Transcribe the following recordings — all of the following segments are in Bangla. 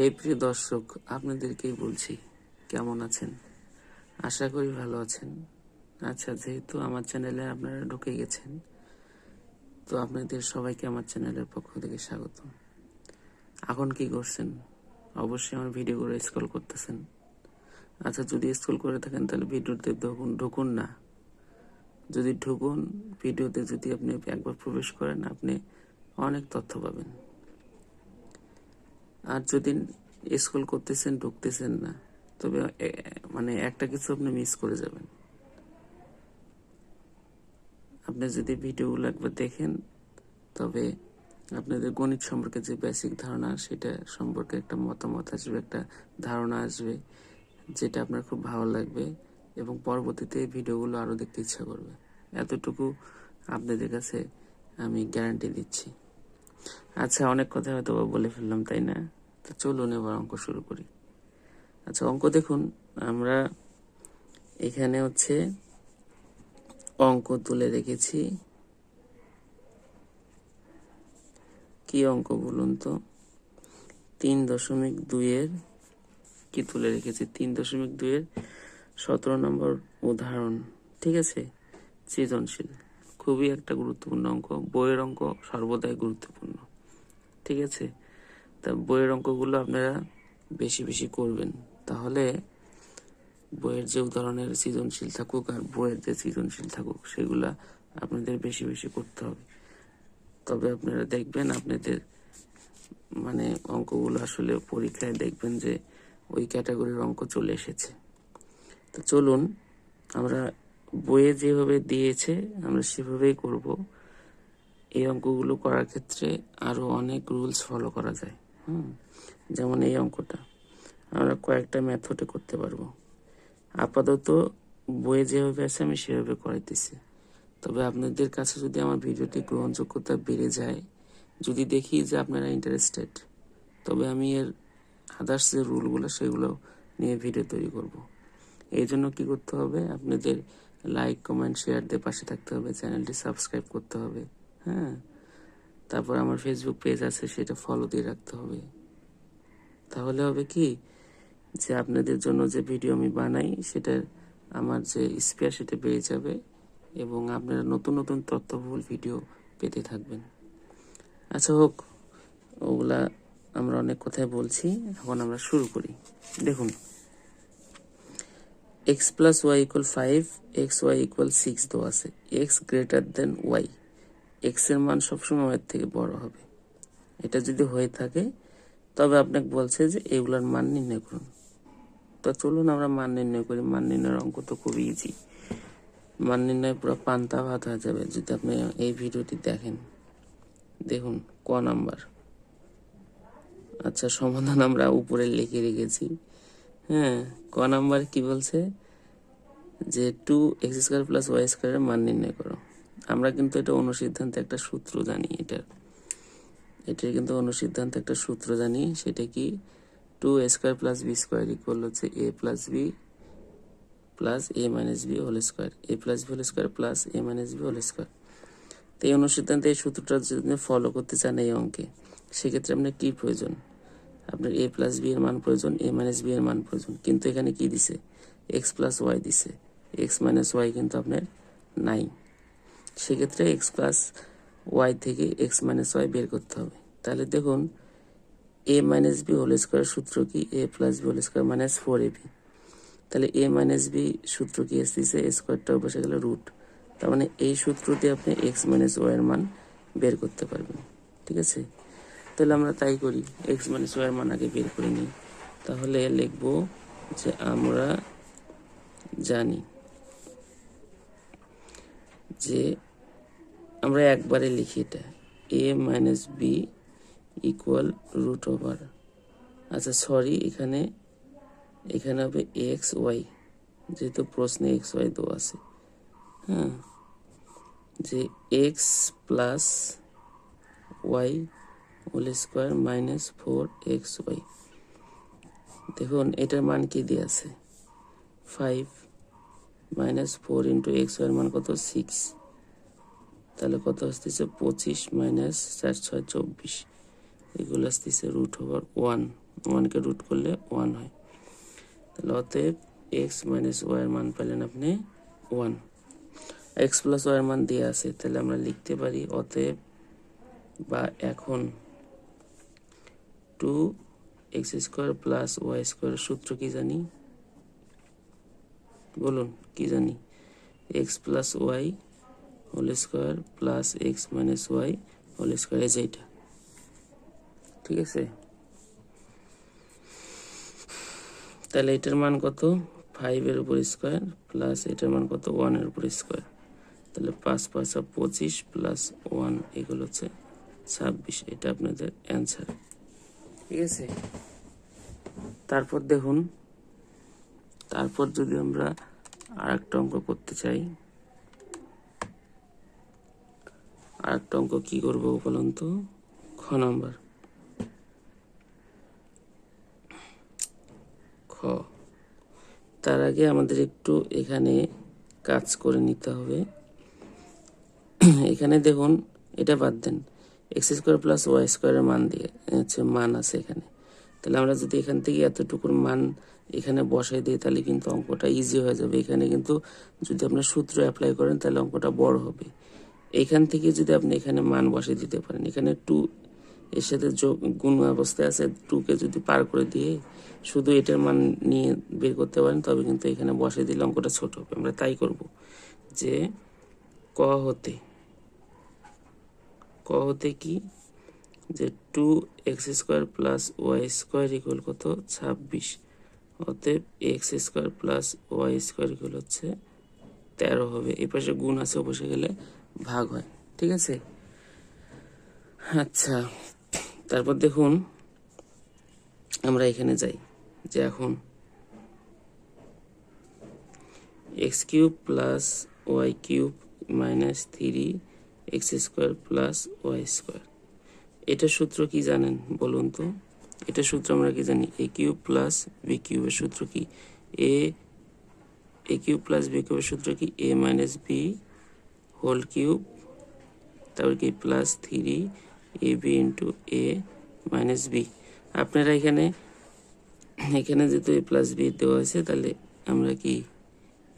এই প্রিয় দর্শক, আপনাদেরকেই বলছি, কেমন আছেন? আশা করি ভালো আছেন। আচ্ছা যেহেতু আমার চ্যানেলে আপনারা ঢুকে গেছেন, তো আপনাদের সবাইকে আমার চ্যানেলের পক্ষ থেকে স্বাগত এখন কি করছেন? অবশ্যই আমার ভিডিওগুলো স্ক্রল করতেছেন। আচ্ছা যদি স্ক্রল করে থাকেন, তাহলে ভিডিওতে ঢুকুন ঢুকুন না। যদি ঢুকুন, ভিডিওতে যদি আপনি একবার প্রবেশ করেন, আপনি অনেক তথ্য পাবেন। আর যদি স্কুল করতেছেন, ঢুকতেছেন না, তবে মানে একটা কিছু আপনি মিস করে যাবেন। আপনি যদি ভিডিওগুলো একবার দেখেন, তবে আপনাদের গণিত সম্পর্কে যে বেসিক ধারণা, সেটা সম্পর্কে একটা মতামত আসবে, একটা ধারণা আসবে, যেটা আপনার খুব ভালো লাগবে এবং পরবর্তীতে ভিডিওগুলো আরও দেখতে ইচ্ছা করবে। এতটুকু আপনাদের কাছে আমি গ্যারান্টি দিচ্ছি। আচ্ছা অনেক কথা হয়তো বলে ফেললাম, তাই না? তো চলুন এবার অঙ্ক শুরু করি। আচ্ছা অঙ্ক দেখুন, আমরা এখানে হচ্ছে অঙ্ক তুলে রেখেছি। কি অঙ্ক বলুন তো? তিন দশমিক দুইয়ের কি তুলে রেখেছি? তিন দশমিক দুইয়ের সতেরো নম্বর উদাহরণ, ঠিক আছে? সৃজনশীল। খুবই একটা গুরুত্বপূর্ণ অঙ্ক। বইয়ের অঙ্ক সর্বদাই গুরুত্বপূর্ণ। ঠিক আছে? তা বইয়ের অঙ্কগুলো আপনারা বেশি বেশি করবেন। তাহলে বইয়ের যে উদাহরণের সৃজনশীল থাকুক আর বইয়ের যে সৃজনশীল থাকুক, সেগুলো আপনাদের বেশি বেশি করতে হবে। তবে আপনারা দেখবেন আপনাদের মানে অঙ্কগুলো আসলে পরীক্ষায় দেখবেন যে ওই ক্যাটাগরির অঙ্ক চলে এসেছে। তো চলুন আমরা বইয়ে যেভাবে দিয়েছে, আমরা সেভাবেই করব। এই অঙ্কগুলো করার ক্ষেত্রে আরও অনেক রুলস ফলো করা যায়। হুম, যেমন এই অঙ্কটা। আমরা কয়েকটা মেথডে করতে পারব। আপাতত বইয়ে যেভাবে আছে, আমি সেভাবে করাইতেছি। তবে আপনাদের কাছে যদি আমার ভিডিওটি গ্রহণযোগ্যতা বেড়ে যায়, যদি দেখি যে আপনারা ইন্টারেস্টেড তবে আমি এর আদার্স যে রুলগুলো সেগুলো নিয়ে ভিডিও তৈরি করব। এই জন্য কী করতে হবে? আপনাদের লাইক কমেন্ট শেয়ার দিয়ে পাশে থাকতে হবে, চ্যানেলটি সাবস্ক্রাইব করতে হবে হ্যাঁ? তারপর আমার ফেসবুক পেজ আছে, সেটা ফলো দিয়ে রাখতে হবে। তাহলে হবে কি? যে আপনাদের জন্য যে ভিডিও আমি বানাই, সেটার আমার যে স্পেয়ার সেটা বেড়ে যাবে এবং আপনারা নতুন নতুন তথ্যবহুল ভিডিও পেতে থাকবেন। আচ্ছা হোক, ওগুলা আমরা অনেক কথাই বলছি, এখন আমরা শুরু করি। দেখুন। X plus Y equal five X Y equal six দেওয়া আছে। এক্স গ্রেটার দেন ওয়াই এক্সের মান সবসময় ওয়াই থেকে বড় হবে। এটা যদি হয়ে থাকে, তবে আপনাকে বলছে যে এগুলার মান নির্ণয় করুন। তো চলুন আমরা মান নির্ণয় করি। মান নির্ণয়ের অঙ্ক তো খুব ইজি মান নির্ণয় পুরো পান্তা ভাত হয়ে যাবে যদি আপনি এই ভিডিওটি দেখেন। দেখুন, ক নাম্বার। আচ্ছা সমাধান আমরা উপরে লিখে রেখেছি। হ্যাঁ ক নাম্বার কি বলছে? যে two X square plus Y স্কোয়ারের মান নির্ণয় করো। আমরা কিন্তু এটা অনুসিদ্ধান্তে একটা সূত্র জানি এটার। এটার কিন্তু অনুসিদ্ধান্তে একটা সূত্র জানি, সেটা কি? Two A square plus B square equal হচ্ছে A plus B plus A minus B whole square A plus B whole square plus A minus B whole square তো এই অনুসিদ্ধান্তে এই সূত্রটা যদি ফলো করতে চান এই অঙ্কে। সেক্ষেত্রে আপনার কী প্রয়োজন? আপনার এ প্লাস বি এর মান প্রয়োজন এ মাইনাস বি এর মান প্রয়োজন। কিন্তু এখানে কি দিছে? এক্স প্লাস ওয়াই দিছে। এক্স মাইনাস ওয়াই কিন্তু আপনার নাই সেক্ষেত্রে এক্স প্লাস ওয়াই থেকে এক্স মাইনাস ওয়াই বের করতে হবে। তাহলে দেখুন A minus B whole square সূত্র কি? A plus B whole square minus four A B তাহলে এ মাইনাস বি সূত্র কি এসেছে এ স্কোয়ারটাও বসে গেল রুট তার মানে এই সূত্র দিয়ে আপনি এক্স মাইনাস ওয়াই এর মান বের করতে পারবেন। ঠিক আছে? তাহলে আমরা তাই করি। এক্স মাইনাস ওয়াই মান আগে বের করে নিই। তাহলে লিখব যে আমরা জানি যে আমরা একবারে লিখি এটা। A minus B equal root over আচ্ছা সরি এখানে এখানে হবে এক্স ওয়াই যেহেতু প্রশ্নে এক্স ওয়াই দেওয়া আছে। হ্যাঁ যে X plus Y whole square minus four X Y দেখুন, এটার মান কি দিয়ে আছে? Five minus four into X war মান কত? সিক্স তাহলে কত আসতেছে? পঁচিশ মাইনাস চার, ছয়, চব্বিশ। এগুলো আসতেছে রুট ওভার ওয়ান ওয়ানকে রুট করলে ওয়ান হয়। তাহলে অতএব এক্স মাইনাস ওয়াইয়ের মান পেলেন আপনি ওয়ান এক্স প্লাস ওয়াইয়ের মান দিয়ে আছে, তাহলে আমরা লিখতে পারি অতএব বা এখন two X square plus Y square সূত্র কি জানি? বলুন, কি জানি? X plus Y whole square plus X minus Y whole square এই এইটা ঠিক আছে? তাহলে এটার মান কত? ফাইভের উপর স্কোয়ার প্লাস এটার মান কত? ওয়ানের উপর স্কোয়ার তাহলে পাঁচ পাঁচা পঁচিশ প্লাস ওয়ান এগুলো হচ্ছে ছাব্বিশ। এটা আপনাদের অ্যান্সার ঠিক আছে তারপর দেখুন, তারপর যদি আমরা আর একটা অঙ্ক করতে চাই আর একটা অঙ্ক কি করব বলুন তো? খ নম্বর। খ। তার আগে আমাদের একটু এখানে কাজ করে নিতে হবে। এখানে দেখুন, এটা বাদ দেন। এক্স স্কোয়ার প্লাস ওয়াই স্কোয়ারের মান দিয়ে হচ্ছে মান আছে এখানে। তাহলে আমরা যদি এখান থেকে এতটুকুর মান এখানে বসাই দিই, তাহলে কিন্তু অঙ্কটা ইজি হয়ে যাবে। এখানে কিন্তু যদি আপনার সূত্র অ্যাপ্লাই করেন, তাহলে অঙ্কটা বড় হবে। এখান থেকে যদি আপনি এখানে মান বসে দিতে পারেন, এখানে টু এর সাথে যোগ, গুণ অবস্থায় আছে টুকে যদি পার করে দিয়ে শুধু এটার মান নিয়ে বের করতে পারেন, তবে কিন্তু এখানে বসে দিলে অঙ্কটা ছোট হবে। আমরা তাই করব যে ক হতে ক হতে কি? যে two X square plus Y square equal কত? ছাব্বিশ। অতএব X square plus Y square equal হচ্ছে তেরো হবে। এ পাশে গুণ আছে পাশে গেলে ভাগ হয়। ঠিক আছে? আচ্ছা তারপর দেখুন, আমরা এখানে যাই। যে এখন X cube plus Y cube minus three X square plus Y square এটা সূত্র কি জানেন বলুন তো? এটা সূত্র আমরা কি জানি? এ কিউব প্লাস বি কিউবের সূত্র কি? A A cube plus B কিউবের সূত্র কি? A minus B whole cube তারপর কি? Plus three A B into A minus B আপনারা এখানে এখানে যেহেতু এ প্লাস বি দেওয়া আছে, তাহলে আমরা কি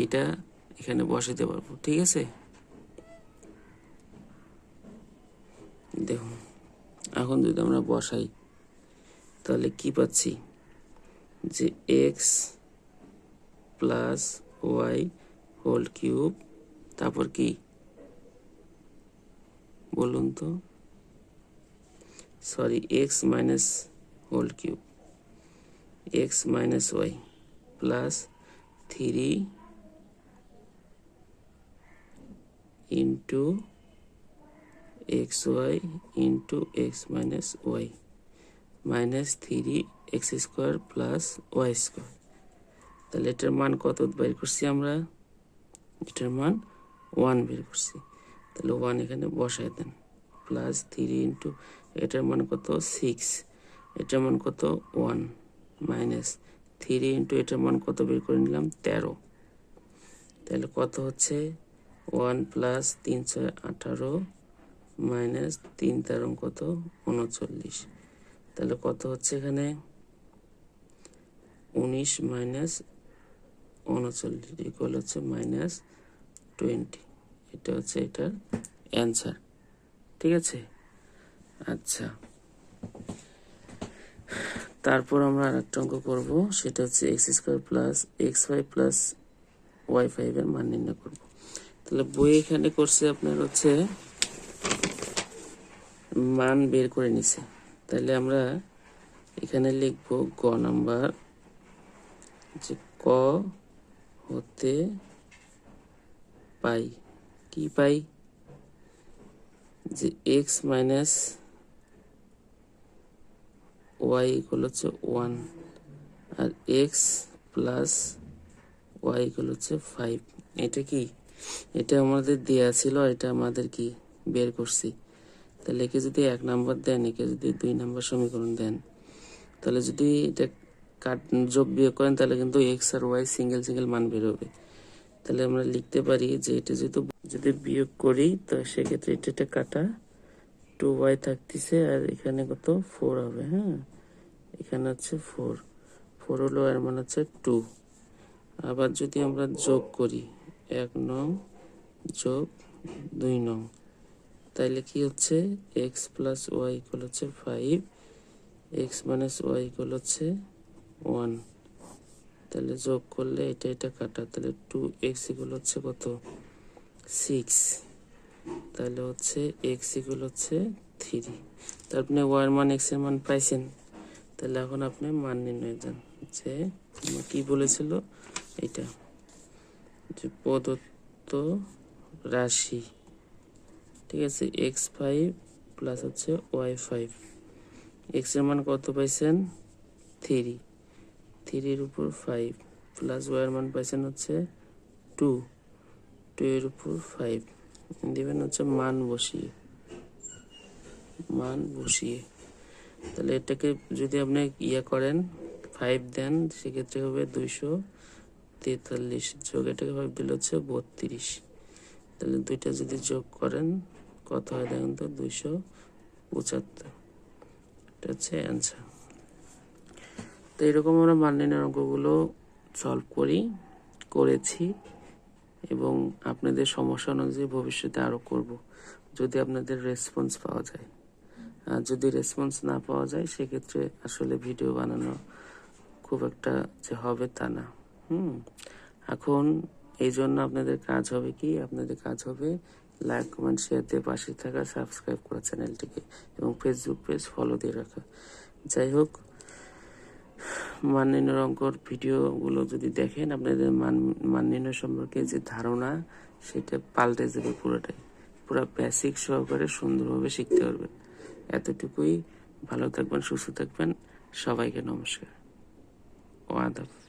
এইটা এখানে বসাতে পারব, ঠিক আছে? দেখুন, এখন যদি আমরা বসাই, তাহলে কি পাচ্ছি? যে X plus Y whole cube তারপর কি? বলুন তো। Sorry X minus whole cube X minus Y plus three into X Y into X minus Y minus three X square plus Y square তাহলে এটার মান কত বের করছি আমরা? এটার মান ওয়ান বের করছি। তাহলে ওয়ান এখানে বসায় দেন। প্লাস থ্রি ইন্টু এটার মান কত? সিক্স এটার মান কত? ওয়ান মাইনাস থ্রি ইন্টু এটার মান কত বের করে নিলাম? তেরো। তাহলে কত হচ্ছে? ওয়ান প্লাস তিন ছয় আঠারো মাইনাস তিন তেরো কত? উনচল্লিশ। তাহলে কত হচ্ছে এখানে? উনিশ মাইনাস উনচল্লিশ ইকুয়াল হচ্ছে মাইনাস টোয়েন্টি। এটা হচ্ছে এটার অ্যান্সার ঠিক আছে? আচ্ছা। তারপর আমরা আর একটা অঙ্ক করব, সেটা হচ্ছে X square plus X five plus Y ফাইভের মান নির্ণয় করব। তাহলে বই এখানে করছে আপনার হচ্ছে মান বের করে নিছে। তাহলে আমরা এখানে লিখব গ নাম্বার যে ক হতে পাই। কি পাই? যে এক্স মাইনাস ওয়াই ইকুয়াল হচ্ছে ওয়ান আর এক্স প্লাস ওয়াই ইকুয়াল হচ্ছে ফাইভ এটা কি? এটা আমাদের দেয়া ছিল এটা আমাদের কি? বের করছি। তাহলে একে যদি এক নাম্বার দেন, একে যদি দুই নাম্বার সমীকরণ দেন, তাহলে যদি এটা কাট, যোগ বিয়োগ করেন, তাহলে কিন্তু এক্স আর ওয়াই সিঙ্গেল সিঙ্গেল মান বেরোবে। তাহলে আমরা লিখতে পারি যে এটা যেহেতু যদি বিয়োগ করি, তো সেক্ষেত্রে এটা এটা কাটা টু ওয়াই থাকতেছে, আর এখানে কত? ফোর হবে হ্যাঁ? এখানে হচ্ছে ফোর ফোর হলো এর মানে হচ্ছে টু আবার যদি আমরা যোগ করি, এক নং যোগ দুই নং। তাইলে কি হচ্ছে এক্স প্লাস ওয়াই ইকুয়াল হচ্ছে five X minus Y equal হচ্ছে ওয়ান তাহলে যোগ করলে এটা এটা কাটা, তাহলে টু এক্স ইকুয়াল হচ্ছে কত? সিক্স তাহলে হচ্ছে এক্স ইকুয়াল হচ্ছে থ্রি তার আপনি ওয়ার মান এক্সের মান পাইছেন, তাহলে এখন আপনি মান নির্ণয় যান যে কি বলেছিল? এটা যে প্রদত্ত রাশি। ঠিক আছে এক্স ফাইভ প্লাস হচ্ছে ওয়াই ফাইভ এক্সের মান কত পাইছেন? থ্রি থ্রির উপর ফাইভ প্লাস ওয়াইয়ের মান পাইছেন হচ্ছে টু টু এর উপর ফাইভ দেবেন হচ্ছে মান বসিয়ে। মান বসিয়ে। তাহলে এটাকে যদি আপনি ইয়ে করেন ফাইভ দেন, সেক্ষেত্রে হবে দুইশো তেতাল্লিশ। যোগ এটাকে ফাইভ দিলে হচ্ছে বত্রিশ। তাহলে দুইটা যদি যোগ করেন কত হয়, দেখেন তো দুইশো পঁচাত্তর। এটা হচ্ছে অ্যান্সার তো এরকম আমরা মান অঙ্কগুলো সলভ করি, করেছি এবং আপনাদের সমস্যা অনুযায়ী ভবিষ্যতে আরও করব, যদি আপনাদের রেসপন্স পাওয়া যায়। আর যদি রেসপন্স না পাওয়া যায়, সেক্ষেত্রে আসলে ভিডিও বানানো খুব একটা যে হবে তা না। হুম, এখন এই জন্য আপনাদের কাজ হবে কি? আপনাদের কাজ হবে লাইক কমেন্ট শেয়ার দিয়ে পাশে থাকা সাবস্ক্রাইব করা চ্যানেলটিকে এবং ফেসবুক পেজ ফলো দিয়ে রাখা। যাই হোক মান নির্ণয় অঙ্কর ভিডিওগুলো যদি দেখেন, আপনাদের মান মান নির্ণয় সম্পর্কে যে ধারণা, সেটা পাল্টে যাবে পুরোটাই। পুরো বেসিক সহকারে সুন্দরভাবে শিখতে পারবেন। এতটুকুই, ভালো থাকবেন, সুস্থ থাকবেন। সবাইকে নমস্কার। ও আদাব